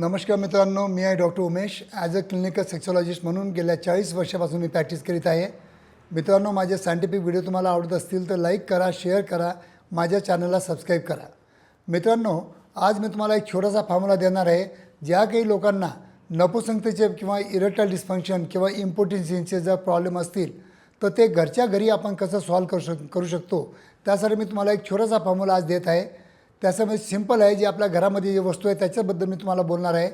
नमस्कार मित्रांनो मी आहे doctor Umesh. As a clinical sexologist म्हणून गेल्या चाळीस वर्षापासून मी प्रॅक्टिस करीत आहे. मित्रांनो माझे सायंटिफिक व्हिडिओ तुम्हाला आवडत असतील तर लाईक करा शेअर करा माझ्या चॅनलला सबस्क्राईब करा. मित्रांनो आज मी तुम्हाला एक छोटासा फॉर्म्युला देणार आहे ज्या काही लोकांना नपुसंकतेचे किंवा इरेक्टाईल डिस्फंक्शन किंवा इम्पोर्टन्सीचे जर प्रॉब्लेम असतील तर ते घरच्या घरी आपण कसं सॉल्व करू शक करू शकतो? त्यासाठी मी तुम्हाला एक छोटासा फॉर्म्युला आज देत आहे. त्याच्यामध्ये म्हणजे सिंपल आहे जी आपल्या घरामध्ये जी वस्तू आहे त्याच्याबद्दल मी तुम्हाला बोलणार आहे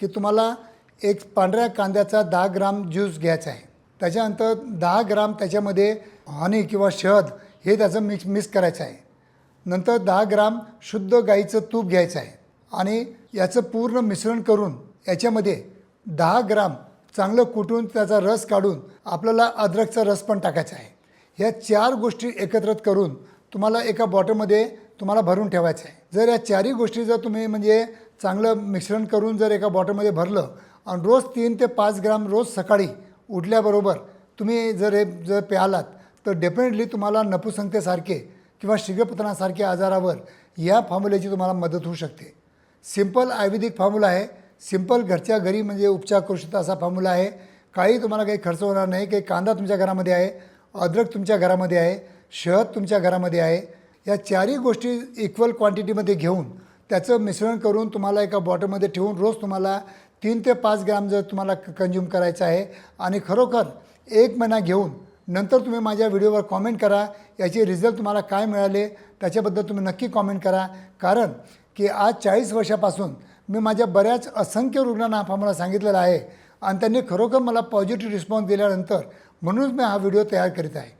की तुम्हाला एक पांढऱ्या कांद्याचा दहा ग्राम ज्यूस घ्यायचा आहे. त्याच्यानंतर दहा ग्राम त्याच्यामध्ये हनी किंवा शहद हे त्याचं मिक्स मिक्स करायचं आहे. नंतर दहा ग्राम शुद्ध गाईचं तूप घ्यायचं आहे. आणि याचं पूर्ण मिश्रण करून याच्यामध्ये दहा ग्राम चांगलं कुटून त्याचा रस काढून आपल्याला अद्रकचा रस पण टाकायचा आहे. ह्या चार गोष्टी एकत्रित करून तुम्हाला एका बॉटलमध्ये तुम्हाला भरून ठेवायचं आहे जर या चारही गोष्टी जर तुम्ही म्हणजे चांगलं मिश्रण करून जर एका बॉटलमध्ये भरलं आणि रोज तीन ते पाच ग्राम रोज सकाळी उठल्याबरोबर तुम्ही जर हे जर प्यालात तर डेफिनेटली तुम्हाला नपुसंकतेसारखे किंवा शीघ्रपतनासारखे आजारावर या फॉर्म्युल्याची तुम्हाला मदत होऊ शकते. सिंपल आयुर्वेदिक फॉर्म्युला आहे. सिंपल घरच्या घरी म्हणजे उपचार करू शकता असा फॉर्म्युला आहे. काही तुम्हाला काही खर्च होणार नाही. काही कांदा तुमच्या घरामध्ये आहे. अद्रक तुमच्या घरामध्ये आहे. शहद तुमच्या घरामध्ये आहे. या चारही गोष्टी इक्वल क्वांटिटीमध्ये घेऊन त्याचं मिश्रण करून तुम्हाला एका बॉटलमध्ये ठेवून रोज तुम्हाला तीन ते पाच ग्रॅम जर तुम्हाला कंझ्युम करायचं आहे आणि खरोखर एक महिना घेऊन नंतर तुम्ही माझ्या व्हिडिओवर कॉमेंट करा याचे रिझल्ट तुम्हाला काय मिळाले त्याच्याबद्दल तुम्ही नक्की कॉमेंट करा. कारण की आज चाळीस वर्षापासून मी माझ्या बऱ्याच असंख्य रुग्णांना हा फॉर्म्युला सांगितलेला आहे आणि त्यांनी खरोखर मला पॉझिटिव्ह रिस्पॉन्स दिल्यानंतर म्हणूनच मी हा व्हिडिओ तयार करीत आहे.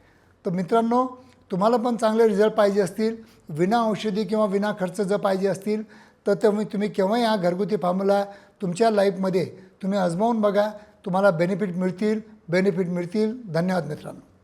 तर मित्रांनो तुम्हाला पण चांगले रिझल्ट पाहिजे असतील. विना औषधी किंवा विना खर्च जर पाहिजे असतील तर तुम्ही तुम्ही केव्हाही हा घरगुती फॉर्म्युला तुमच्या लाईफमध्ये तुम्ही आजमावून बघा. तुम्हाला बेनिफिट मिळतील बेनिफिट मिळतील. धन्यवाद मित्रांनो.